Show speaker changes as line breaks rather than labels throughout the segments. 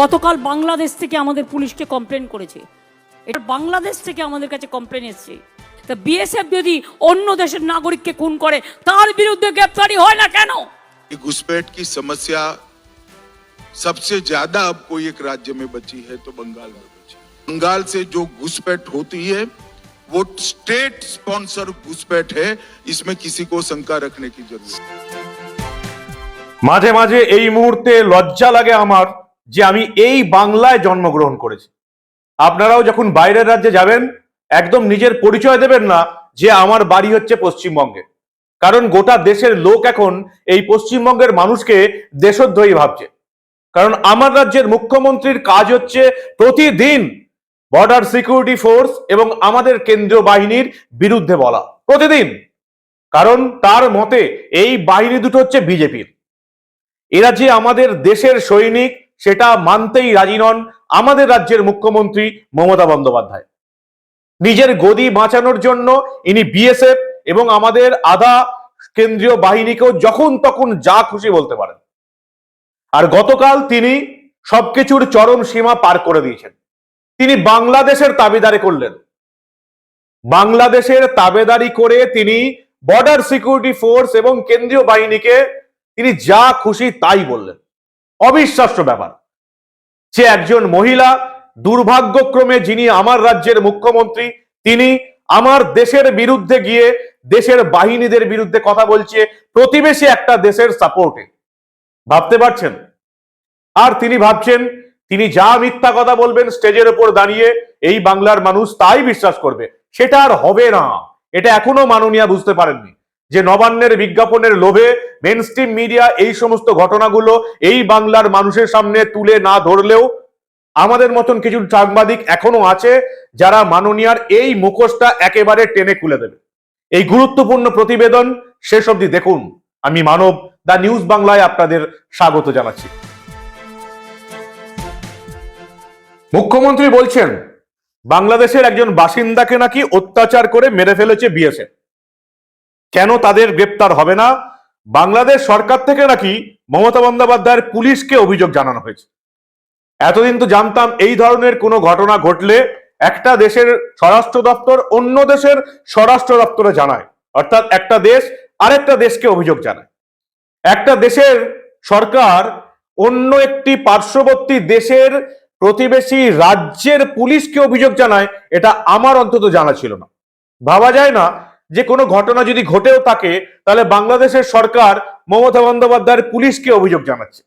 গতকাল বাংলাদেশ থেকে আমাদের পুলিশকে কমপ্লেন করেছে এটা বাংলাদেশ থেকে আমাদের কাছে কমপ্লেন এসছে তা বিএসএফ যদি অন্য দেশের নাগরিককে খুন করে তার বিরুদ্ধে গ্রেপ্তারি হয় না কেন
कि घुसपैठ की समस्या सबसे ज्यादा अब कोई एक राज्य में बची है तो बंगाल में बची बंगाल से जो घुसपैठ होती है वो स्टेट स्पॉन्सर घुसपैठ है इसमें किसी को शंका रखने की जरूरत नहीं।
মাঝে মাঝে এই মুহূর্তে লজ্জা লাগে আমার যে আমি এই বাংলায় জন্মগ্রহণ করেছি। আপনারাও যখন বাইরের রাজ্যে যাবেন, একদম নিজের পরিচয় দেবেন না যে আমার বাড়ি হচ্ছে পশ্চিমবঙ্গে। কারণ গোটা দেশের লোক এখন এই পশ্চিমবঙ্গের মানুষকে দেশদ্রোহী ভাবছে। কারণ আমার রাজ্যের মুখ্যমন্ত্রীর কাজ হচ্ছে প্রতিদিন বর্ডার সিকিউরিটি ফোর্স এবং আমাদের কেন্দ্রীয় বাহিনীর বিরুদ্ধে বলা, প্রতিদিন। কারণ তার মতে এই বাহিনী দুটো হচ্ছে বিজেপির। এরা যে আমাদের দেশের সৈনিক সেটা মানতেই রাজি নন আমাদের রাজ্যের মুখ্যমন্ত্রী মমতা বন্দ্যোপাধ্যায়। নিজের গদি বাঁচানোর জন্য ইনি বিএসএফ এবং আমাদের আধা কেন্দ্রীয় বাহিনীকেও যখন তখন যা খুশি বলতে পারেন। আর গতকাল তিনি সবকিছুর চরম সীমা পার করে দিয়েছেন। তিনি বাংলাদেশের তাবেদারি করলেন। বাংলাদেশের তাবেদারি করে তিনি বর্ডার সিকিউরিটি ফোর্স এবং কেন্দ্রীয় বাহিনীকে তিনি যা খুশি তাই বললেন। অবিশ্বাস্য ব্যাপার। যে একজন মহিলা, দুর্ভাগ্যক্রমে যিনি আমার রাজ্যের মুখ্যমন্ত্রী, তিনি আমার দেশের বিরুদ্ধে গিয়ে দেশের বাহিনীদের বিরুদ্ধে কথা বলছে, প্রতিবেশী একটা দেশের সাপোর্টে ভাবতে পারছেন? আর তিনি ভাবছেন, তিনি যা মিথ্যা কথা বলবেন স্টেজের ওপর দাঁড়িয়ে এই বাংলার মানুষ তাই বিশ্বাস করবে। সেটা আর হবে না। এটা এখনও মাননীয়া বুঝতে পারেননি। যে নবান্নের বিজ্ঞাপনের লোভে মেন মিডিয়া এই সমস্ত ঘটনাগুলো এই বাংলার মানুষের সামনে তুলে না ধরলেও আমাদের মতন কিছু সাংবাদিক এখনও আছে যারা মাননীয়ার এই মুখোশটা একেবারে টেনে খুলে দেবে। এই গুরুত্বপূর্ণ প্রতিবেদন শেষ অবধি দেখুন। আমি মানব, দা নিউজ বাংলায় আপনাদের স্বাগত জানাচ্ছি। মুখ্যমন্ত্রী বলছেন, বাংলাদেশের একজন বাসিন্দাকে নাকি অত্যাচার করে মেরে ফেলেছে বিএসএফ। কেন তাদের গ্রেপ্তার হবে না? বাংলাদেশ সরকার থেকে নাকি মমতা বন্দ্যোপাধ্যায়ের পুলিশকে অভিযোগ জানানো হয়েছে। এতদিন তো জানতাম এই ধরনের কোনো ঘটনা ঘটলে একটা দেশের স্বরাষ্ট্র দপ্তর অন্য দেশের স্বরাষ্ট্র দপ্তরে জানায়। অর্থাৎ একটা দেশ আরেকটা দেশকে অভিযোগ জানায়। একটা দেশের সরকার অন্য একটি পার্শ্ববর্তী দেশের প্রতিবেশী রাজ্যের পুলিশকে অভিযোগ জানায়, এটা আমার অন্তত জানা ছিল না। ভাবা যায় না যে কোনো ঘটনা যদি ঘটেও থাকে, তাহলে বাংলাদেশের সরকার মমতা বন্দ্যোপাধ্যায়ের পুলিশকে অভিযোগ জানাচ্ছে।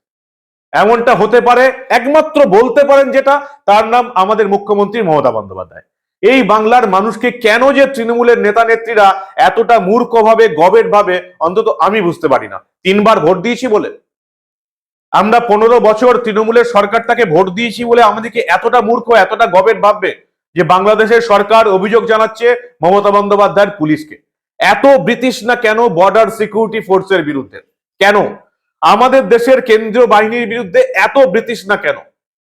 এমনটা হতে পারে, একমাত্র বলতে পারেন যেটা, তার নাম আমাদের মুখ্যমন্ত্রী মমতা বন্দ্যোপাধ্যায়। এই বাংলার মানুষকে কেন যে তৃণমূলের নেতা নেত্রীরা এতটা মূর্খভাবে গবেট ভাবে অন্তত আমি বুঝতে পারি না। তিনবার ভোট দিয়েছি বলে। আমরা পনেরো বছর তৃণমূলের সরকারটাকে ভোট দিয়েছি বলে আমাদেরকে এতটা মূর্খ, এতটা গবেট ভাববে যে বাংলাদেশের সরকার অভিযোগ জানাচ্ছে মমতা বন্দ্যোপাধ্যায়ের পুলিশকে। এত ব্রিটিশ না কেন বর্ডার সিকিউরিটি ফোর্সের বিরুদ্ধে? কেন? আমাদের দেশের কেন্দ্রীয় বাহিনীর বিরুদ্ধে এত ব্রিটিশ না কেন?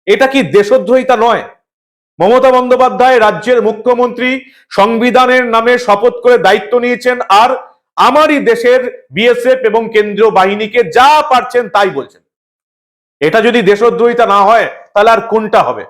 এটা কি দেশদ্রোহিতা নয়? মমতা বন্দ্যোপাধ্যায় রাজ্যের মুখ্যমন্ত্রী সংবিধানের নামে শপথ করে দায়িত্ব নিয়েছেন আর আমারই দেশের বিএসএফ এবং কেন্দ্রীয় বাহিনীকে যা পারছেন তাই বলছেন। এটা যদি দেশদ্রোহিতা না হয়, তাহলে আর কোনটা হবে?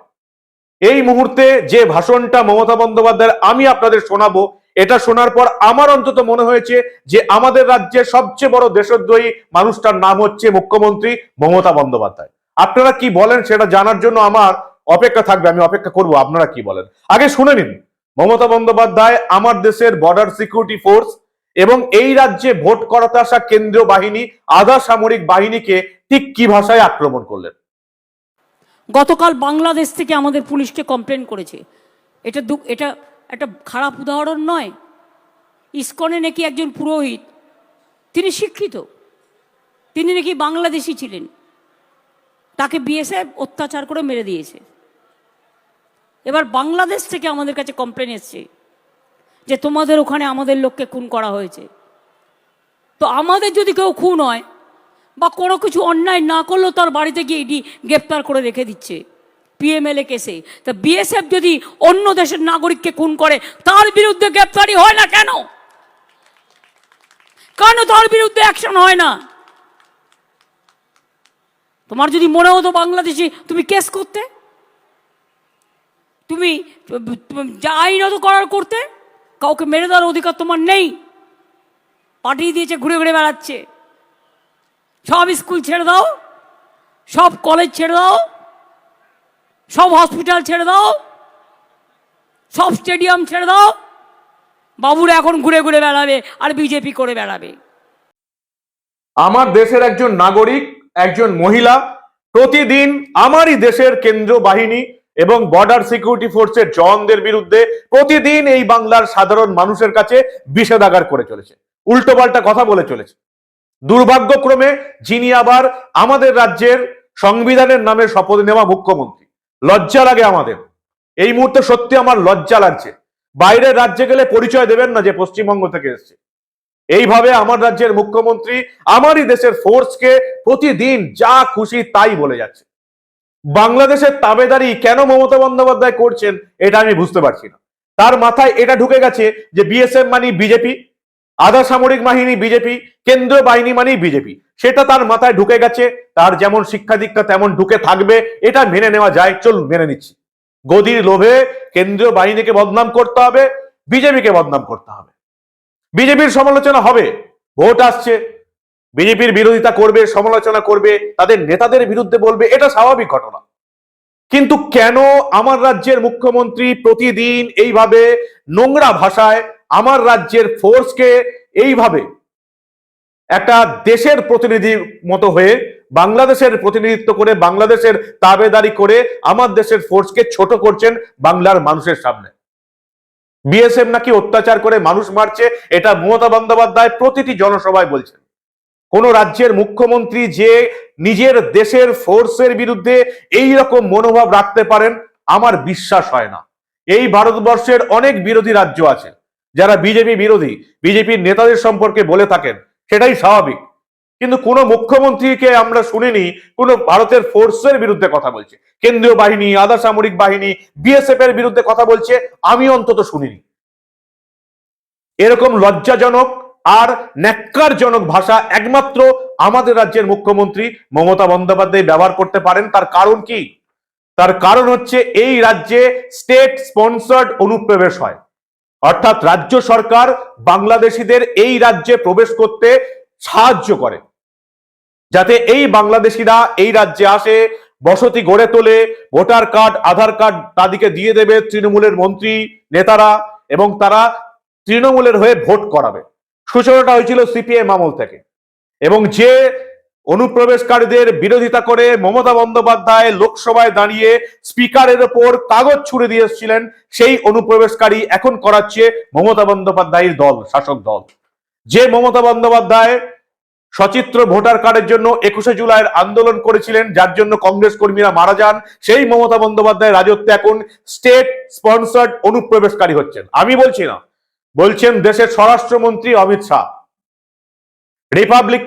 এই মুহূর্তে যে ভাষণটা মমতা বন্দ্যোপাধ্যায়ের আমি আপনাদের শোনাবো, এটা শোনার পর আমার অন্তত মনে হয়েছে যে আমাদের রাজ্যের সবচেয়ে বড় দেশদ্রোহী মানুষটার নাম হচ্ছে মুখ্যমন্ত্রী মমতা বন্দ্যোপাধ্যায়। আপনারা কি বলেন সেটা জানার জন্য আমার অপেক্ষা থাকবে, আমি অপেক্ষা করব, আপনারা কি বলেন? আগে শুনে নিন, মমতা বন্দ্যোপাধ্যায় আমার দেশের বর্ডার সিকিউরিটি ফোর্স এবং এই রাজ্যে ভোট করাতে আসা কেন্দ্রীয় বাহিনী, আধা সামরিক বাহিনীকে ঠিক কি ভাষায় আক্রমণ করলেন?
গতকাল বাংলাদেশ থেকে আমাদের পুলিশকে কমপ্লেন করেছে। এটা দু, এটা একটা খারাপ উদাহরণ নয়। ইস্কনে নাকি একজন পুরোহিত, তিনি শিক্ষিত, তিনি নাকি বাংলাদেশি ছিলেন, তাকে বিএসএফ অত্যাচার করে মেরে দিয়েছে। এবার বাংলাদেশ থেকে আমাদের কাছে কমপ্লেন এসছে যে তোমাদের ওখানে আমাদের লোককে খুন করা হয়েছে। তো আমাদের যদি কেউ খুন হয় বা কোনো কিছু অন্যায় না করলেও তার বাড়িতে গিয়ে ইডি গ্রেপ্তার করে রেখে দিচ্ছে। পিএমএলএ কেসে তা বিএসএফ যদি অন্য দেশের নাগরিককে খুন করে, তার বিরুদ্ধে গ্রেপ্তারি হয় না কেন? কেন তার বিরুদ্ধে অ্যাকশন হয় না? তোমার যদি মনে হতো বাংলাদেশে তুমি কেস করতে? তুমি যা আইনত করার করতে, কাউকে মেরে দেওয়ার অধিকার তোমার নেই। পাঠিয়ে দিয়েছে, ঘুরে ঘুরে বেড়াচ্ছে। সব স্কুল ছেড়ে দাও, সব কলেজ ছেড়ে দাও, সব হসপিটাল ছেড়ে দাও, সব স্টেডিয়াম ছেড়ে দাও। বাবুরা এখন ঘুরে ঘুরে বেড়াবে আর বিজেপি করে বেড়াবে।
আমার দেশের একজন নাগরিক, একজন মহিলা, প্রতিদিন আমারই দেশের কেন্দ্র বাহিনী এবং বর্ডার সিকিউরিটি ফোর্সের জওয়ানদের বিরুদ্ধে প্রতিদিন এই বাংলার সাধারণ মানুষের কাছে বিষেধাগার করে চলেছে। উল্টোপাল্টা কথা বলে চলেছে। দুর্ভাগ্যক্রমে যিনি আবার আমাদের রাজ্যের সংবিধানের নামে শপথ নেওয়া মুখ্যমন্ত্রী। লজ্জা লাগে আমাদের। এই মুহূর্তে সত্যি আমার লজ্জা লাগছে। বাইরের রাজ্যে গেলে পরিচয় দেবেন না যে পশ্চিমবঙ্গ থেকে এসছে। এইভাবে আমার রাজ্যের মুখ্যমন্ত্রী আমারই দেশের ফোর্সকে প্রতিদিন যা খুশি তাই বলে যাচ্ছে। বাংলাদেশের তাবেদারি কেন মমতা বন্দ্যোপাধ্যায় করছেন, এটা আমি বুঝতে পারছি না। তার মাথায় এটা ঢুকে গেছে যে বিএসএফ মানি বিজেপি আধা সামরিক বাহিনী বিজেপি, কেন্দ্রীয় বাহিনী মানেই বিজেপি। সেটা তার মাথায় ঢুকে গেছে, তার যেমন শিক্ষা দীক্ষা তেমন ঢুকে থাকবে, এটা মেনে নেওয়া যায়। চল মেনে নিচ্ছি। গদির লোভে কেন্দ্রীয় বাহিনীকে বদনাম করতে হবে, বিজেপিকে বদনাম করতে হবে। বিজেপির সমালোচনা হবে, ভোট আসছে, বিজেপির বিরোধিতা করবে, সমালোচনা করবে, তাদের নেতাদের বিরুদ্ধে বলবে, এটা স্বাভাবিক ঘটনা। কিন্তু কেন আমার রাজ্যের মুখ্যমন্ত্রী প্রতিদিন এইভাবে নোংরা ভাষায় আমার রাজ্যের ফোর্সকে এইভাবে একটা দেশের প্রতিনিধির মতো হয়ে, বাংলাদেশের প্রতিনিধিত্ব করে, বাংলাদেশের তাবেদারি করে আমার দেশের ফোর্সকে ছোট করছেন বাংলার মানুষের সামনে। বিএসএফ নাকি অত্যাচার করে মানুষ মারছে, এটা মমতা বন্দ্যোপাধ্যায় প্রতিটি জনসভায় বলছেন। কোন রাজ্যের মুখ্যমন্ত্রী যে নিজের দেশের ফোর্সের বিরুদ্ধে এই রকম মনোভাব রাখতে পারেন, আমার বিশ্বাস হয় না। এই ভারতবর্ষের অনেক বিরোধী রাজ্য আছে। যারা বিজেপি বিরোধী বিজেপির নেতাদের সম্পর্কে বলে থাকেন, সেটাই স্বাভাবিক। কিন্তু কোন মুখ্যমন্ত্রীকে আমরা শুনিনি, কোন ভারতের ফোর্সের বিরুদ্ধে কথা বলছে। কেন্দ্রীয় বাহিনী, আধা সামরিক বাহিনী বিএসএফ এর বিরুদ্ধে কথা বলছে, আমি অন্তত শুনিনি। এরকম লজ্জাজনক আর ন্যাক্কারজনক ভাষা একমাত্র আমাদের রাজ্যের মুখ্যমন্ত্রী মমতা বন্দ্যোপাধ্যায় ব্যবহার করতে পারেন, তার কারণ কি? তার কারণ হচ্ছে এই রাজ্যে স্টেট স্পন্সর্ড অনুপ্রবেশ হয়। অর্থাৎ রাজ্য সরকার বাংলাদেশিদের এই রাজ্যে প্রবেশ করতে সাহায্য করে। যাতে এই বাংলাদেশিরা এই রাজ্যে আসে, বসতি গড়ে তোলে, ভোটার কার্ড, আধার কার্ড তাদেরকে দিয়ে দেবে তৃণমূলের মন্ত্রী, নেতারা এবং তারা তৃণমূলের হয়ে ভোট করাবে। সূচনাটা হয়েছিল সিপিএম আমল থেকে। এবং যে অনুপ্রবেশকারীদের বিরোধিতা করে মমতা বন্দ্যোপাধ্যায় লোকসভায় দাঁড়িয়ে স্পিকারের ওপর কাগজ ছুড়ে দিয়ে এসেছিলেন, সেই অনুপ্রবেশকারী এখন করাচ্ছে মমতা বন্দ্যোপাধ্যায়ের দল, শাসক দল। যে মমতা বন্দ্যোপাধ্যায় সচিত্র ভোটার কার্ডের জন্য একুশে জুলাইয়ের আন্দোলন করেছিলেন, যার জন্য কংগ্রেস কর্মীরা মারা যান, সেই মমতা বন্দ্যোপাধ্যায় রাজত্বে এখন স্টেট স্পন্সার্ড অনুপ্রবেশকারী হচ্ছেন। আমি বলছি না, বলছেন দেশের স্বরাষ্ট্রমন্ত্রী অমিত শাহ। রিপাবলিক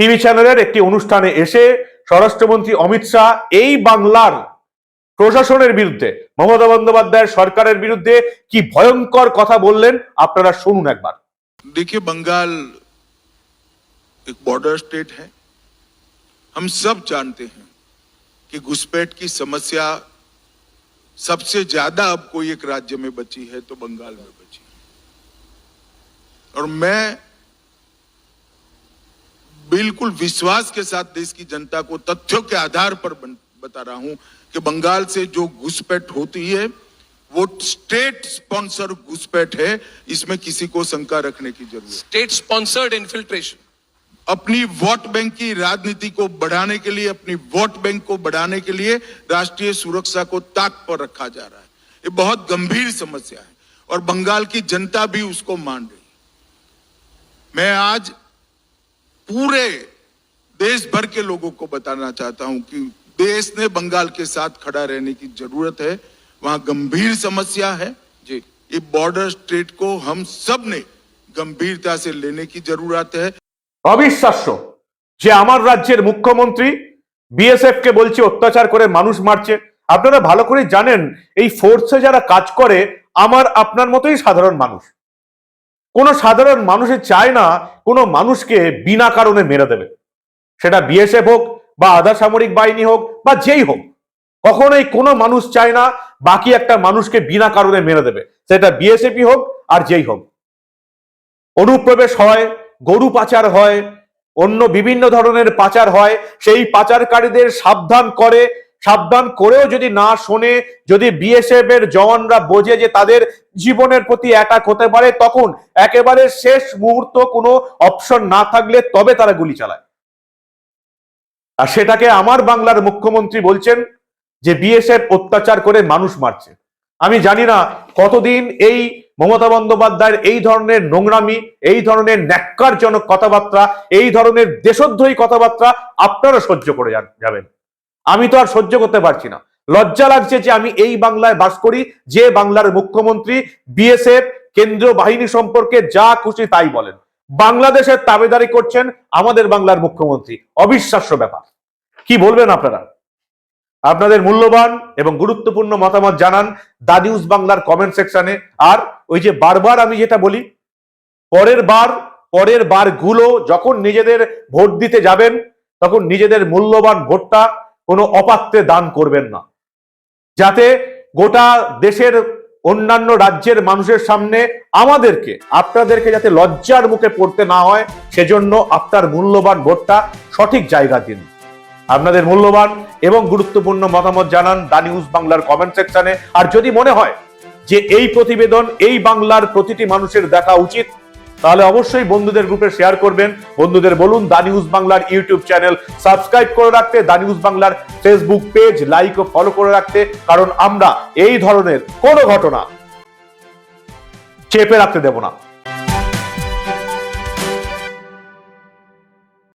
টিভি চ্যানেলের একটি অনুষ্ঠানে এসে স্বরাষ্ট্রমন্ত্রী অমিত শাহ এই বাংলার প্রশাসনের বিরুদ্ধে মমতা বন্দ্যোপাধ্যায়ের সরকারের বিরুদ্ধে কি ভয়ঙ্কর কথা বললেন আপনারা শুনুন একবার
देखिए बंगाल एक बॉर्डर स्टेट है हम सब जानते हैं कि घुसपैठ की समस्या सबसे ज्यादा अब कोई एक राज्य में बची है तो बंगाल में बची है और मैं बिल्कुल विश्वास के साथ देश की जनता को तथ्यों के आधार पर बता रहा हूँ कि बंगाल से जो घुसपैठ होती है वो स्टेट स्पॉन्सर घुसपैठ है। इसमें किसी को शंका रखने की ज़रूरत
state sponsored infiltration.
अपनी वोट बैंक की राजनीति को बढ़ाने के लिए अपनी वोट बैंक को बढ़ाने के लिए राष्ट्रीय सुरक्षा को ताक पर रखा जा रहा है। ये बहुत गंभीर समस्या है और बंगाल की जनता भी उसको मान रही है। मैं आज पूरे देश भर के लोगों को बताना चाहता हूं कि देश ने बंगाल के साथ खड़ा रहने की जरूरत है वहां गंभीर समस्या है
जी
ये बॉर्डर स्टेट को हम सब ने गंभीरता से लेने की जरूरत है
অবিশ্বাস্য যে আমার রাজ্যের মুখ্যমন্ত্রী বিএসএফ কে বলছে অত্যাচার করে মানুষ মারছে আপনারা ভালো করে জানেন এই ফোর্সে যারা কাজ করে আমার আপনার মতোই সাধারণ মানুষ কোন সাধারণ মানুষে চায় না কোনো মানুষকে বিনা কারণে মেরে দেবে। সেটা বিএসএফ হোক বা আধা সামরিক বাহিনী হোক বা যেই হোক, কখনোই কোনো মানুষ চায় না বাকি একটা মানুষকে বিনা কারণে মেরে দেবে। সেটা বিএসএফই হোক আর যেই হোক। অনুপ্রবেশ হয়, গরু পাচার হয়, অন্য বিভিন্ন ধরনের পাচার হয়, সেই পাচারকারীদের সাবধান করে সাবধান করেও যদি না শোনে, যদি বিএসএফ এর জওয়ানরা বোঝে যে তাদের জীবনের প্রতি অ্যাটাক হতে পারে, তখন একেবারে শেষ মুহূর্ত কোনো অপশন না থাকলে তবে তারা গুলি চালায়। আর সেটাকে আমার বাংলার মুখ্যমন্ত্রী বলছেন যে বিএসএফ অত্যাচার করে মানুষ মারছে। আমি জানি না কতদিন এই মমতা বন্দ্যোপাধ্যায়ের এই ধরনের নোংরামি, এই ধরনের ন্যাক্কারজনক কথাবার্তা, এই ধরনের দেশদ্রোহী কথাবার্তা আপনারা সহ্য করে যাবেন। আমি তো আর সহ্য করতে পারছি না। লজ্জা লাগছে যে আমি এই বাংলায় বাস করি, যে বাংলার মুখ্যমন্ত্রী, বিএসএফ, কেন্দ্রীয় বাহিনী সম্পর্কে যা খুশি তাই বলেন। বাংলাদেশের তাবেদারি করছেন আমাদের বাংলার মুখ্যমন্ত্রী। অবিশ্বাস্য ব্যাপার। কি বলবেন আপনারা? আপনাদের মূল্যবান এবং গুরুত্বপূর্ণ মতামত জানান দা নিউজ বাংলার কমেন্ট সেকশনে আর ওই যে বারবার আমি যেটা বলি, পরের বার পরের বারগুলো যখন নিজেদের ভোট দিতে যাবেন, তখন নিজেদের মূল্যবান ভোটটা কোনো অপাত্রে দান করবেন না। যাতে গোটা দেশের অন্যান্য রাজ্যের মানুষের সামনে আমাদেরকে, আপনাদেরকে যাতে লজ্জার মুখে পড়তে না হয়, সেজন্য আপনার মূল্যবান ভোটটা সঠিক জায়গা দিন। আপনাদের মূল্যবান এবং গুরুত্বপূর্ণ মতামত জানান দা নিউজ বাংলার কমেন্ট সেকশনে। আর যদি মনে হয় যে এই প্রতিবেদন, এই বাংলার প্রতিটি মানুষের দেখা উচিত তাহলে অবশ্যই বন্ধুদের গ্রুপে শেয়ার করবেন। বন্ধুদের বলুন দা নিউজ বাংলার ইউটিউব চ্যানেল সাবস্ক্রাইব করে রাখতে, দা নিউজ বাংলার ফেসবুক পেজ লাইক ও ফলো করে রাখতে, কারণ আমরা এই ধরনের কোনো ঘটনা চেপে রাখতে দেব না।